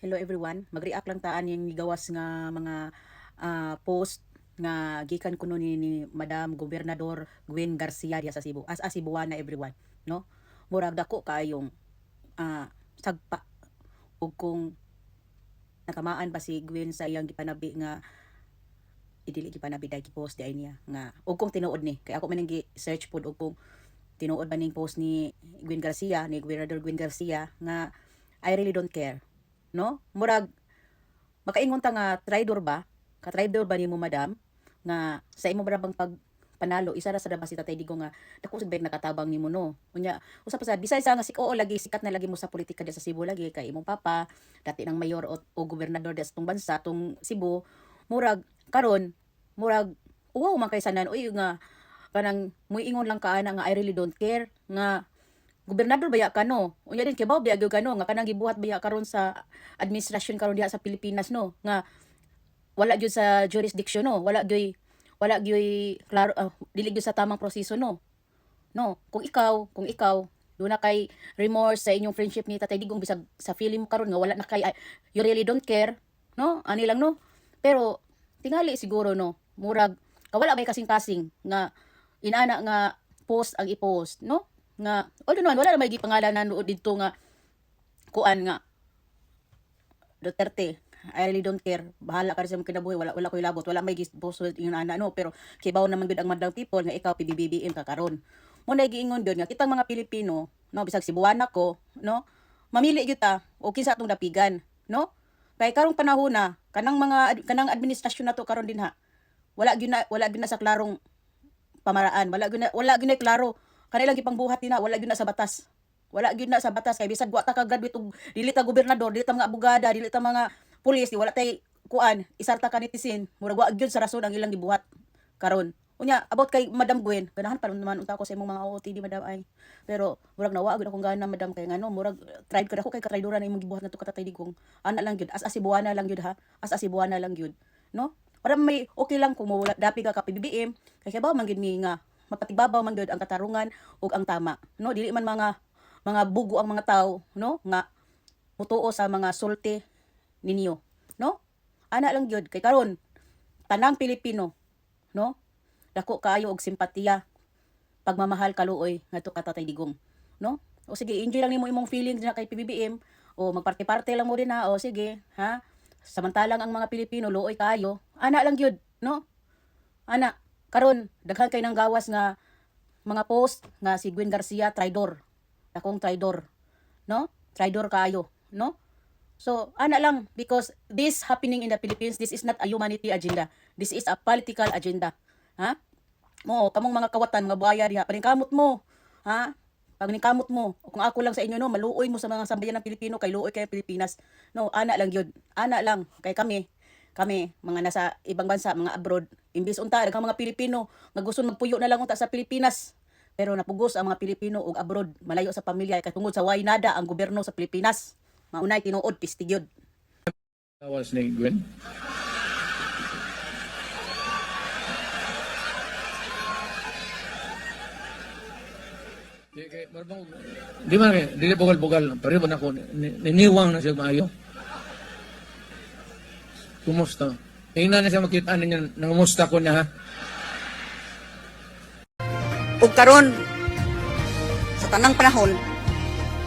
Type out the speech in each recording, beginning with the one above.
Hello everyone. Mag-react lang taan yung gawas nga mga ah, post nga gikan kuno ni, ni Madam Gobernador Gwen Garcia diya sa Cebu. As Cebuana everyone, no? Murag dako kayong ah, sagpa ug kung natamaan ba si Gwen sa iyang gipanabi nga idili gipanabi dahil post di niya nga ug kung tinuod ni kay ako man gi search pud ug kung tinuod ba ning post ni Gwen Garcia ni Gobernador Gwen Garcia nga I really don't care no? Murag makaingon ta nga traidor ba? Ka traidor ba nimo madam? Nga sa imo ba bang pag panalo isa ra sa dabas si Tatay Digo nga dako sa bet nakatabang nimo no? Unya usa pa sa bisay sa nga sik oo lagi sikat na lagi mo sa politika di sa Cebu lagi kay imong papa dati nang mayor o, o gobernador di sa tong bansa tong Cebu. Murag karon murag wow man kay sanan uy nga kanang muingon lang ka ana nga I really don't care. Nga gobernador baya ka no? Unya din kibaw gyud ka nga kanang gibuhat baya karon sa administrasyon karon diha sa Pilipinas no? Nga wala gyud sa jurisdiction no? Wala gyud wala gyud klaro ah, dili sa tamang proseso no? No? Kung ikaw kung ikaw doon na kay remorse sa inyong friendship ni Tatay Digong bisag sa feeling mo karon nga wala na kay you really don't care no? Ani lang no? Pero tingali siguro no? Murag kawala may kasing-kasing nga inana nga post ang i-post no nga although naman wala na may gipangalan na nood dito nga kuan nga Duterte. I really don't care. Bahala ka rin sa mong kinabuhi. Wala wala ko ilabot wala may gipost yung ana no? Pero kibaw naman gud ang madang people nga ikaw PBBM ka karon. Mo na giingon gyud nga kitang mga Pilipino no? Bisag Cebuana ko no? Mamili gyud ta o kinsa atong dapigan no? Kay karong panahon na kanang mga kanang administrasyon na to karon din ha. Wala gyud na wala gyud na sa klarong pamaraan. Wala gyud wala gyud na klaro kanilang gipangbuhat nila wala gyud na sa batas. Wala gyud na sa batas kay bisag wa ta ka graduate dili ta gobernador dili ta mga abogada dili ta mga pulis wala tay kuan isarta ka nitizen murag wa gyud sa rason ang ilang gibuhat karon. Unya about kay Madam Gwen ganahan pa naman unta ko sa imong mga OOTD Madam ay. Pero murag nawa gyud akong gana Madam kay ngano murag tried ko ako kay katraidora na imong gibuhat ngadto katatay digong. Ana lang gyud as asibuana lang gyud ha as asibuana lang gyud no? Para may okay lang kung mawala dapi ka ka PBBM kay kabaw man gyud ni nga mapatibabaw man gyud ang katarungan ug ang tama no? Dili man mga mga bugo ang mga tao no? Nga mutuo sa mga sulti ninyo no? Ana lang gyud kay karon tanang Pilipino no? Dako kaayo og simpatiya pagmamahal kaluoy ngadto ka Digong no? O sige enjoy lang nimo imong feelings na kay PBBM o magparte-parte lang mo din ha o sige ha? Samantalang ang mga Pilipino luoy kaayo. Ana lang gyud no? Ana karon daghan kay nang gawas nga mga post nga si Gwen Garcia traidor. Akong traidor no? Traidor kaayo no? So ana lang because this happening in the Philippines this is not a humanity agenda. This is a political agenda ha? Mo kamong mga kawatan mga buhaya diha paningkamot mo ha? Pag nikamot mo. Kung ako lang sa inyo no? Maluoy mo sa mga sambayan ng Pilipino kay luoy kay Pilipinas. No ana lang yun. Ana lang kay kami kami mga nasa ibang bansa mga abroad imbis unta daghang mga Pilipino nga gusto magpuyo na lang unta sa Pilipinas pero napugos ang mga Pilipino ug abroad malayo sa pamilya kay tungod sa way nada ang gobyerno sa Pilipinas maunay tinuod pistigyod Tawas ni Gwen. Di kay di dili bugal-bugal pero man ako ni- niniwang na siya maayo. Kumusta? Tingnan na siya makita niya nangumusta ko niya ha. ug karon sa tanang panahon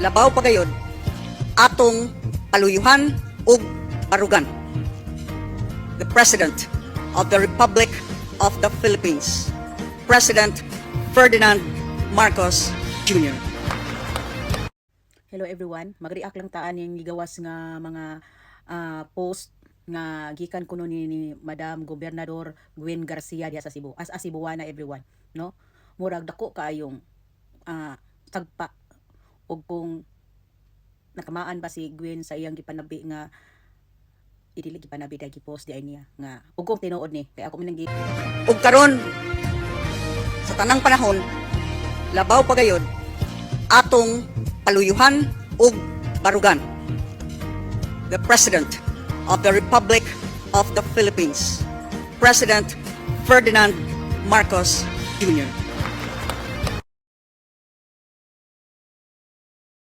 labaw pagayod atong paluyuhan ug arugan the president of the republic of the philippines president ferdinand marcos jr Hello everyone, mag-react lang taan yung gigawas nga mga ah, post nga gikan kuno ni, ni Madam Gobernador Gwen Garcia diha sa Cebu. As as Cebuana everyone, no? Murag dako kaayong ah, tagpa ug kung nakamaan ba si Gwen sa iyang gipanabi nga idili gipanabi dahil gipost di niya nga ug kung tinuod ni kay ako minang ug karon sa tanang panahon labaw pagayod atong paluyuhan ug barugan the president of the republic of the philippines president ferdinand marcos jr